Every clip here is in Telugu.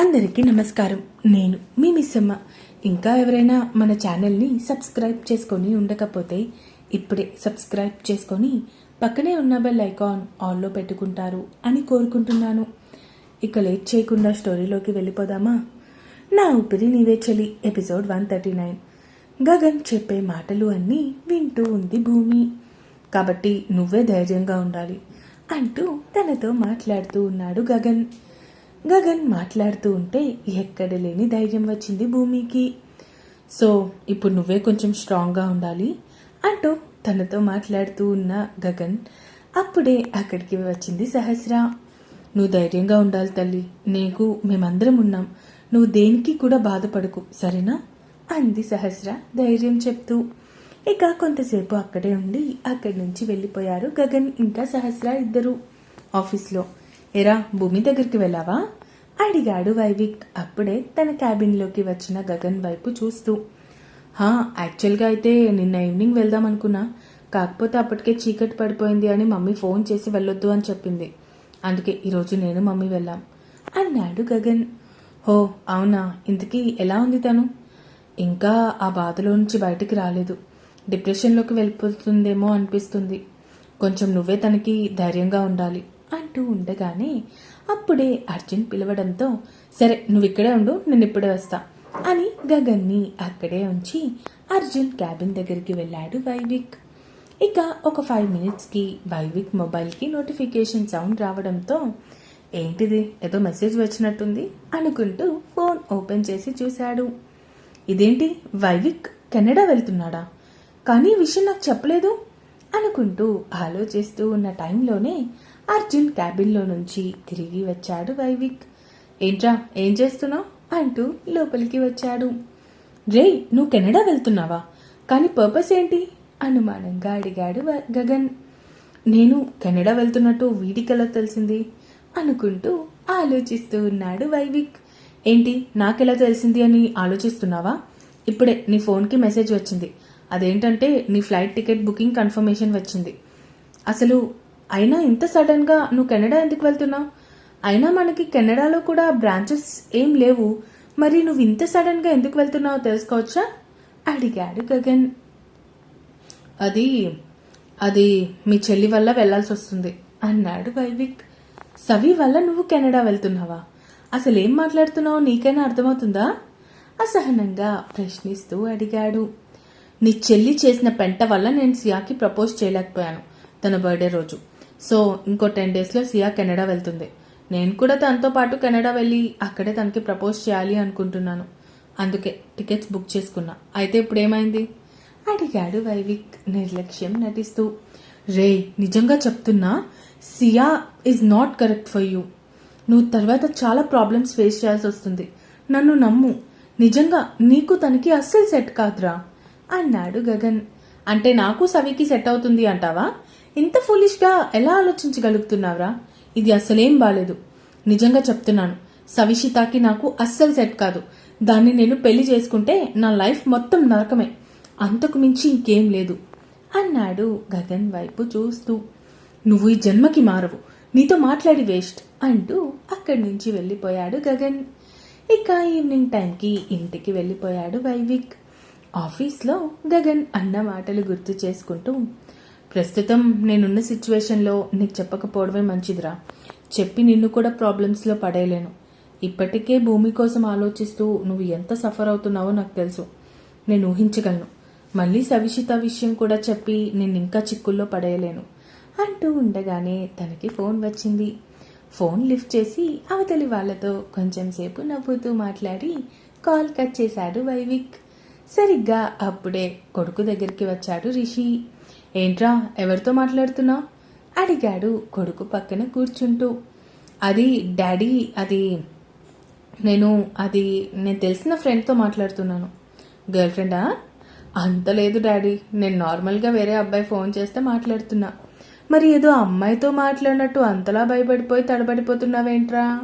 అందరికీ నమస్కారం. నేను మీ మిస్సమ్మ. ఇంకా ఎవరైనా మన ఛానల్ని సబ్స్క్రైబ్ చేసుకొని ఉండకపోతే ఇప్పుడే సబ్స్క్రైబ్ చేసుకొని పక్కనే ఉన్న బెల్ ఐకాన్ ఆన్లో పెట్టుకుంటారు అని కోరుకుంటున్నాను. ఇక లేట్ చేయకుండా స్టోరీలోకి వెళ్ళిపోదామా? నా ఊపిరి నీవే చలి episode one thirty nine. Gagan చెప్పే మాటలు అన్నీ వింటూ ఉంది భూమి. కాబట్టి నువ్వే ధైర్యంగా ఉండాలి అంటూ తనతో మాట్లాడుతూ ఉన్నాడు గగన్. గగన్ మాట్లాడుతూ ఉంటే ఎక్కడ లేని ధైర్యం వచ్చింది భూమికి. సో ఇప్పుడు నువ్వే కొంచెం స్ట్రాంగ్గా ఉండాలి? అంటూ తనతో మాట్లాడుతూ ఉన్న గగన్ అప్పుడే అక్కడికి వచ్చింది సహస్ర. నువ్వు ధైర్యంగా ఉండాలి తల్లి. నీకు మేమందరం ఉన్నాం. నువ్వు దేనికి కూడా బాధపడకు సరేనా? అంది సహస్ర ధైర్యం చెప్తూ. ఇక కొంతసేపు అక్కడే ఉండి అక్కడి నుంచి వెళ్ళిపోయారు గగన్ ఇంకా సహస్ర ఇద్దరు ఆఫీస్లో. ఎరా భూమి దగ్గరికి వెళ్ళావా? అడిగాడు వైవిక్. అప్పుడే తన క్యాబిన్లోకి వచ్చిన గగన్ వైపు చూస్తూ. హా యాక్చువల్గా అయితే నిన్న ఈవినింగ్ వెళ్దాం అనుకున్నా. కాకపోతే అప్పటికే చీకటి పడిపోయింది అని మమ్మీ ఫోన్ చేసి వెళ్ళొద్దు అని చెప్పింది. అందుకే ఈరోజు నేను మమ్మీ వెళ్ళాం అన్నాడు గగన్. హో అవునా? ఇంతకీ ఎలా ఉంది తను? ఇంకా ఆ బాధలో నుంచి బయటికి రాలేదు. డిప్రెషన్లోకి వెళ్ళిపోతుందేమో అనిపిస్తుంది. కొంచెం నువ్వే తనకి ధైర్యంగా ఉండాలి. అంటూ ఉండగానే అప్పుడే అర్జున్ పిలవడంతో సరే నువ్వు ఇక్కడే ఉండు నేను ఇప్పుడే వస్తా అని గగన్ని అక్కడే ఉంచి అర్జున్ క్యాబిన్ దగ్గరికి వెళ్ళాడు వైవిక్. ఇక ఒక ఫైవ్ మినిట్స్కి వైవిక్ మొబైల్కి నోటిఫికేషన్ సౌండ్ రావడంతో ఏంటిది? ఏదో మెసేజ్ వచ్చినట్టుంది అనుకుంటూ ఫోన్ ఓపెన్ చేసి చూశాడు. ఇదేంటి? వైవిక్ కెనడా వెళ్తున్నాడా? కానీ విషయం నాకు చెప్పలేదు అనుకుంటూ ఆలోచిస్తూ ఉన్న టైంలోనే అర్జున్ క్యాబిన్లో నుంచి తిరిగి వచ్చాడు వైవిక్. ఏంట్రా ఏం చేస్తున్నావు? అంటూ లోపలికి వచ్చాడు. రే నువ్వు కెనడా వెళ్తున్నావా? కానీ పర్పస్ ఏంటి? అనుమానంగా అడిగాడు గగన్. నేను కెనడా వెళ్తున్నట్టు వీడికెలా తెలిసింది? అనుకుంటూ ఆలోచిస్తూ ఉన్నాడు వైవిక్. ఏంటి నాకెలా తెలిసింది అని ఆలోచిస్తున్నావా? ఇప్పుడే నీ ఫోన్కి మెసేజ్ వచ్చింది. అదేంటంటే నీ ఫ్లైట్ టికెట్ బుకింగ్ కన్ఫర్మేషన్ వచ్చింది. అసలు అయినా ఇంత సడన్గా నువ్వు కెనడా ఎందుకు వెళ్తున్నావు? అయినా మనకి కెనడాలో కూడా బ్రాంచెస్ ఏం లేవు. మరి నువ్వు ఇంత సడన్గా ఎందుకు వెళ్తున్నావో తెలుసుకోవచ్చా? అడిగాడు గగన్. అది అది మీ చెల్లి వల్ల వెళ్ళాల్సి వస్తుంది అన్నాడు వైవిక్. సవి వల్ల నువ్వు కెనడా వెళ్తున్నావా? అసలు ఏం మాట్లాడుతున్నావో నీకైనా అర్థమవుతుందా? అసహనంగా ప్రశ్నిస్తూ అడిగాడు. నీ చెల్లి చేసిన పెంట వల్ల నేను సియాకి ప్రపోజ్ చేయలేకపోయాను తన బర్త్డే రోజు. సో ఇంకో టెన్ డేస్లో సియా కెనడా వెళ్తుంది. నేను కూడా తనతో పాటు కెనడా వెళ్ళి అక్కడే తనకి ప్రపోజ్ చేయాలి అనుకుంటున్నాను. అందుకే టికెట్స్ బుక్ చేసుకున్నా. అయితే ఇప్పుడు ఏమైంది? అడిగాడు వైవిక్ నిర్లక్ష్యం నటిస్తూ. రే నిజంగా చెప్తున్నా Siya is not correct for you నువ్వు తర్వాత చాలా ప్రాబ్లమ్స్ ఫేస్ చేయాల్సి వస్తుంది. నన్ను నమ్ము. నిజంగా నీకు తనకి అస్సలు సెట్ కాదురా అన్నాడు గగన్. అంటే నాకు సవికి సెట్ అవుతుంది అంటావా? ఇంత ఫూలిష్గా ఎలా ఆలోచించగలుగుతున్నావురా? ఇది అసలేం బాలేదు. నిజంగా చెప్తున్నాను సవిషితాకి నాకు అస్సలు సెట్ కాదు. దాన్ని నేను పెళ్ళి చేసుకుంటే నా లైఫ్ మొత్తం నరకమే. అంతకు మించి ఇంకేం లేదు. అన్నాడు గగన్ వైపు చూస్తూ. నువ్వు ఈ జన్మకి మారవు. నీతో మాట్లాడి వేస్ట్ అంటూ అక్కడి నుంచి వెళ్ళిపోయాడు గగన్. ఇక ఈవినింగ్ టైంకి ఇంటికి వెళ్ళిపోయాడు వైవిక్. ఆఫీస్లో గగన్ అన్న మాటలు గుర్తు చేసుకుంటూ ప్రస్తుతం నేనున్న సిచ్యువేషన్లో నీకు చెప్పకపోవడమే మంచిదిరా. చెప్పి నిన్ను కూడా ప్రాబ్లమ్స్లో పడేయలేను. ఇప్పటికే భూమి కోసం ఆలోచిస్తూ నువ్వు ఎంత సఫర్ అవుతున్నావో నాకు తెలుసు. నేను ఊహించగలను. మళ్ళీ సవిషిత విషయం కూడా చెప్పి నేను ఇంకా చిక్కుల్లో పడేయలేను. అంటూ ఉండగానే తనకి ఫోన్ వచ్చింది. ఫోన్ లిఫ్ట్ చేసి అవతలి వాళ్ళతో కొంచెం సేపు నవ్వుతూ మాట్లాడి కాల్ కట్ చేశాడు వైవిక్. సరిగ్గా అప్పుడే కొడుకు దగ్గరికి వచ్చాడు రిషి. ఏంట్రా ఎవరితో మాట్లాడుతున్నావు? అడిగాడు కొడుకు పక్కన కూర్చుంటూ. అది డాడీ అది నేను అది నేను తెలిసిన ఫ్రెండ్తో మాట్లాడుతున్నాను. గర్ల్ ఫ్రెండా? అంత లేదు డాడీ నేను నార్మల్గా వేరే అబ్బాయి ఫోన్ చేస్తే మాట్లాడుతున్నా. మరి ఏదో అమ్మాయితో మాట్లాడినట్టు అంతలా భయపడిపోయి తడబడిపోతున్నావేంట్రా?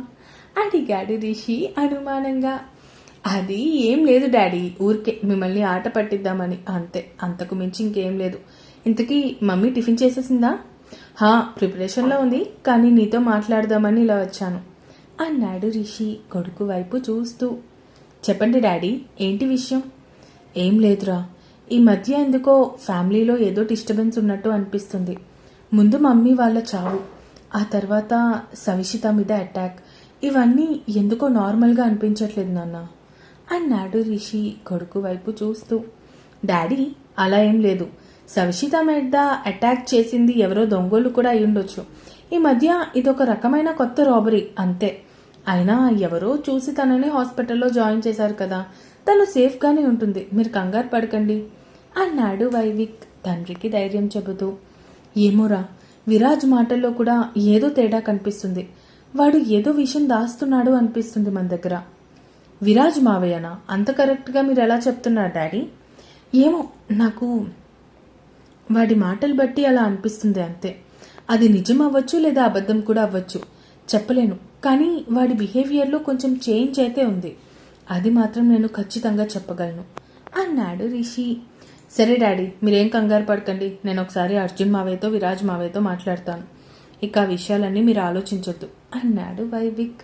అడిగాడు రిషి అనుమానంగా. అది ఏం లేదు డాడీ ఊరికే మిమ్మల్ని ఆట పట్టిద్దామని అంతే అంతకు మించి ఇంకేం లేదు. ఇంతకీ మమ్మీ టిఫిన్ చేసేసిందా? హా ప్రిపరేషన్లో ఉంది కానీ నీతో మాట్లాడదామని ఇలా వచ్చాను. అన్నాడు రిషి కొడుకు వైపు చూస్తూ. చెప్పండి డాడీ ఏంటి విషయం? ఏం లేదురా. ఈ మధ్య ఎందుకో ఫ్యామిలీలో ఏదో డిస్టర్బెన్స్ ఉన్నట్టు అనిపిస్తుంది. ముందు మమ్మీ వాళ్ళ చావు ఆ తర్వాత సవిషిత మీద అటాక్. ఇవన్నీ ఎందుకో నార్మల్గా అనిపించట్లేదు నాన్న అన్నాడు రిషి కొడుకు వైపు చూస్తూ. డాడీ అలా ఏం లేదు. సవిషిత మీద అటాక్ చేసింది ఎవరో దొంగోళ్ళు కూడా అయ్యుండొచ్చు ఈ మధ్య ఇదొక రకమైన కొత్త రాబరీ అంతే. అయినా ఎవరో చూసి తనని హాస్పిటల్లో జాయిన్ చేశారు కదా. తను సేఫ్గానే ఉంటుంది. మీరు కంగారు పడకండి. అన్నాడు వైవిక్ తండ్రికి ధైర్యం చెబుతూ. ఏమోరా విరాజ్ మాటల్లో కూడా ఏదో తేడా కనిపిస్తుంది. వాడు ఏదో విషయం దాస్తున్నాడు అనిపిస్తుంది మన దగ్గర. విరాజ్ మావయ్యనా? అంత కరెక్ట్గా మీరు ఎలా చెప్తున్నారు డాడీ? ఏమో నాకు వాడి మాటలు బట్టి అలా అనిపిస్తుంది అంతే. అది నిజం అవ్వచ్చు లేదా అబద్ధం కూడా అవ్వచ్చు. చెప్పలేను. కానీ వాడి బిహేవియర్లో కొంచెం చేంజ్ అయితే ఉంది. అది మాత్రం నేను ఖచ్చితంగా చెప్పగలను. అన్నాడు రిషి. సరే డాడీ మీరేం కంగారు పడకండి. నేను ఒకసారి అర్జున్ మావయ్యతో విరాజ్ మావయ్యతో మాట్లాడతాను. ఇక ఆ విషయాలన్నీ మీరు ఆలోచించొద్దు అన్నాడు వైవిక్.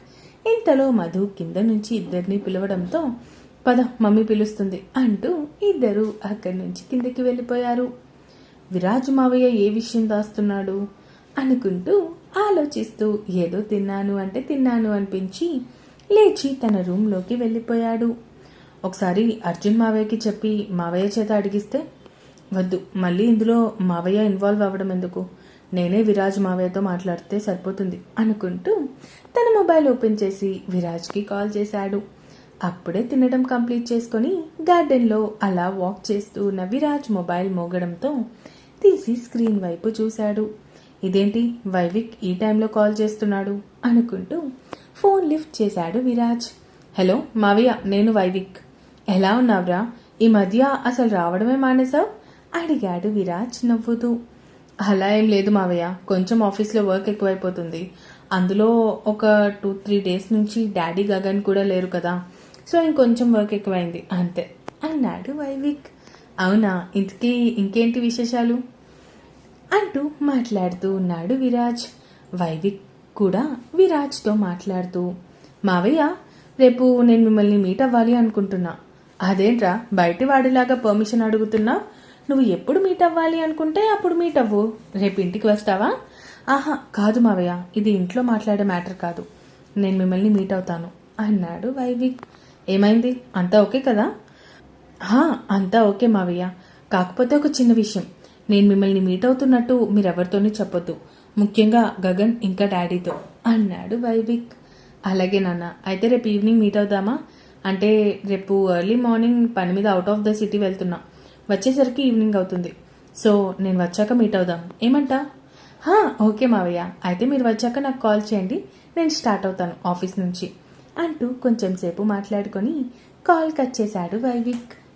ఇంతలో మధు కింద నుంచి ఇద్దరిని పిలవడంతో పద మమ్మీ పిలుస్తుంది అంటూ ఇద్దరు అక్కడి నుంచి కిందకి వెళ్ళిపోయారు. విరాజ్ మావయ్య ఏ విషయం దాస్తున్నాడు? అనుకుంటూ ఆలోచిస్తూ ఏదో తిన్నాను అంటే తిన్నాను అనిపించి లేచి తన రూమ్లోకి వెళ్ళిపోయాడు. ఒకసారి అర్జున్ మావయ్యకి చెప్పి మావయ్య చేత అడిగిస్తే వద్దు మళ్ళీ ఇందులో మావయ్య ఇన్వాల్వ్ అవ్వడం ఎందుకు? నేనే విరాజ్ మావయ్యతో మాట్లాడితే సరిపోతుంది అనుకుంటూ తన మొబైల్ ఓపెన్ చేసి విరాజ్కి కాల్ చేశాడు. అప్పుడే తినడం కంప్లీట్ చేసుకొని గార్డెన్లో అలా వాక్ చేస్తూ ఉన్న విరాజ్ మొబైల్ మోగడంతో తీసి స్క్రీన్ వైపు చూశాడు. ఇదేంటి? వైవిక్ ఈ టైంలో కాల్ చేస్తున్నాడు అనుకుంటూ ఫోన్ లిఫ్ట్ చేశాడు విరాజ్. హలో మావయ్య నేను వైవిక్. ఎలా ఉన్నావురా? ఈ మధ్య అసలు రావడమే మానేశావు? అడిగాడు విరాజ్ నవ్వుతూ. అలా ఏం లేదు మావయ్య కొంచెం ఆఫీస్లో వర్క్ ఎక్కువైపోతుంది. అందులో ఒక టూ త్రీ డేస్ నుంచి డాడీ గగన్ కూడా లేరు కదా సో ఇంకొంచెం వర్క్ ఎక్కువైంది అంతే అన్నాడు వైవిక్. అవునా? ఇంతకీ ఇంకేంటి విశేషాలు? అంటూ మాట్లాడుతూ ఉన్నాడు విరాజ్. వైవిక్ కూడా విరాజ్తో మాట్లాడుతూ మావయ్య రేపు నేను మిమ్మల్ని మీట్ అవ్వాలి అనుకుంటున్నా. అదేంట్రా బయటి వాడిలాగా పర్మిషన్ అడుగుతున్నా? నువ్వు ఎప్పుడు మీట్ అవ్వాలి అనుకుంటే అప్పుడు మీట్ అవ్వు. రేపు ఇంటికి వస్తావా? ఆహా కాదు మావయ్య ఇది ఇంట్లో మాట్లాడే మ్యాటర్ కాదు. నేను మిమ్మల్ని మీట్ అవుతాను అన్నాడు వైవిక్. ఏమైంది? అంతా ఓకే కదా? అంతా ఓకే మావయ్య. కాకపోతే ఒక చిన్న విషయం. నేను మిమ్మల్ని మీట్ అవుతున్నట్టు మీరెవరితోనూ చెప్పొద్దు. ముఖ్యంగా గగన్ ఇంకా డాడీతో. అన్నాడు వైవిక్. అలాగే నాన్న అయితే రేపు ఈవినింగ్ మీట్ అవుదామా? అంటే రేపు ఎర్లీ మార్నింగ్ పని మీద అవుట్ ఆఫ్ ద సిటీ వెళ్తున్నా. వచ్చేసరికి ఈవినింగ్ అవుతుంది. సో నేను వచ్చాక మీట్ అవుదాం. ఏమంటా? హా ఓకే మావయ్య. అయితే మీరు వచ్చాక నాకు కాల్ చేయండి. నేను స్టార్ట్ అవుతాను ఆఫీస్ నుంచి. అంటూ కొంచెం సేపు మాట్లాడుకొని కాల్ కట్ చేశాడు వైవిక్.